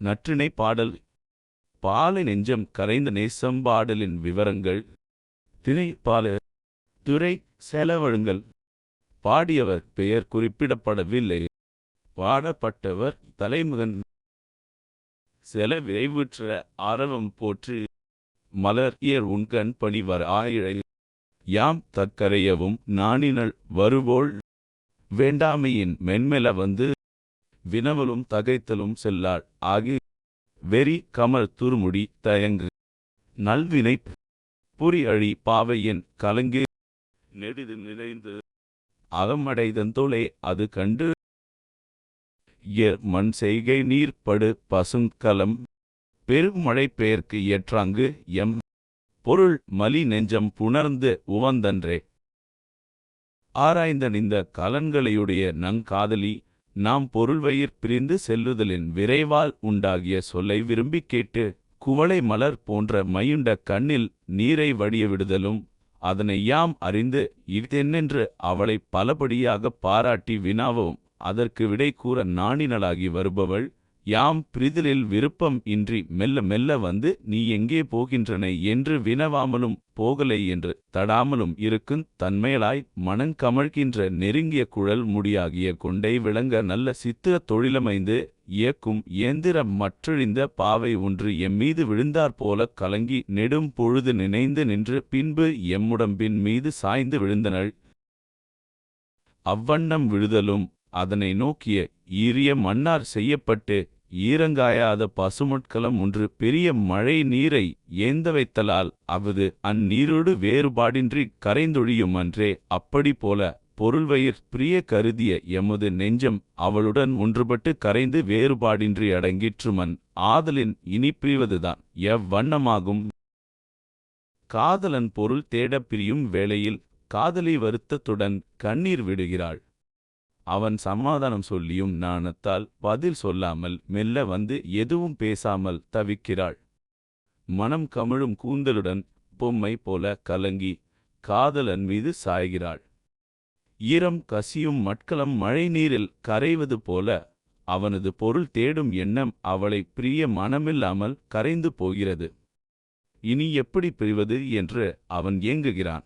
நற்றிணை பாடல். பாலை நெஞ்சம் கரைந்த நேசம் பாடலின் விவரங்கள். திணை பால துறை செலவழுங்கள் பாடியவர் பெயர் குறிப்பிடப்படவில்லை. பாடப்பட்டவர் தலைமுகன். செல விரைவுற்ற ஆரவம் போற்று. மலர் இயர் உண்கண் பணிவர் ஆயிழை. யாம் தற்கரையவும் நாணினள் வருவோள் வேண்டாமையின் மென்மெல வந்து வினவலும் தகைத்தலும் செல்லாள். ஆகி வெறி கமல் துருமுடி தயங்கு. நல்வினை புரி அழி பாவையின் கலங்கு. நெடிது நிறைந்து அகமடைதந்தோளே அது கண்டு. ஏர் மண் செய்கை நீர் படு பசுங்கலம் பெருமழை பெயர்க்கு ஏற்றாங்கு எம். பொருள் மலி நெஞ்சம் புணர்ந்து உவந்தன்றே. ஆராய்ந்தனிந்த கலன்களையுடைய நங்காதலி நாம் பொருள்வயிர் பிரிந்து செல்லுதலின் விரைவால் உண்டாகிய சொல்லை விரும்பிக் கேட்டு குவளை மலர் போன்ற மையுண்ட கண்ணில் நீரை வடிய விடுதலும். அதனை யாம் அறிந்து இதென்னென்று அவளை பலபடியாகப் பாராட்டி வினாவும் அதற்கு விடை கூற நாணினளாகி வருபவள். யாம் பிரிதலில் விருப்பம் இன்றி மெல்ல மெல்ல வந்து நீ எங்கே போகின்றனை என்று வினவாமலும் போகலை என்று தடாமலும் இருக்குந் தன்மையலாய் மனங்கமழ்கின்ற நெருங்கிய குழல் முடியாகிய கொண்டை விளங்க நல்ல சித்திர தொழிலமைந்து இயக்கும் இயந்திர மற்றழிந்த பாவை ஒன்று எம்மீது விழுந்தாற்போலக் கலங்கி நெடும் பொழுது நினைந்து நின்று பின்பு எம்முடம்பின் மீது சாய்ந்து விழுந்தனள். அவ்வண்ணம் விழுதலும் அதனை நோக்கிய ஈரிய மன்னார் செய்யப்பட்டு ஈரங்காயாத பசுமட்கலம் ஒன்று பெரிய மழை நீரை ஏந்த வைத்தலால் அவது அந்நீரோடு வேறுபாடின்றி கரைந்தொழியும் அன்றே அப்படி போல பொருள்வயிர் பிரிய கருதிய எமது நெஞ்சம் அவளுடன் ஒன்றுபட்டு கரைந்து வேறுபாடின்றி அடங்கிற்றுமன். ஆதலின் இனி பிரிவதுதான். எவ்வண்ணமாகும்? காதலன் பொருள் தேடப் பிரியும் வேளையில் காதலி வருத்தத்துடன் கண்ணீர் விடுகிறாள். அவன் சமாதானம் சொல்லியும் நாணத்தால் பதில் சொல்லாமல் மெல்ல வந்து எதுவும் பேசாமல் தவிக்கிறாள். மனம் கமிழும் கூந்தலுடன் பொம்மை போல கலங்கி காதலன் மீது சாய்கிறாள். ஈரம் கசியும் மட்கலம் மழை நீரில் கரைவது போல அவனது பொருள் தேடும் எண்ணம் அவளை பிரிய மனமில்லாமல் கரைந்து போகிறது. இனி எப்படி பிரிவது என்று அவன் ஏங்குகிறான்.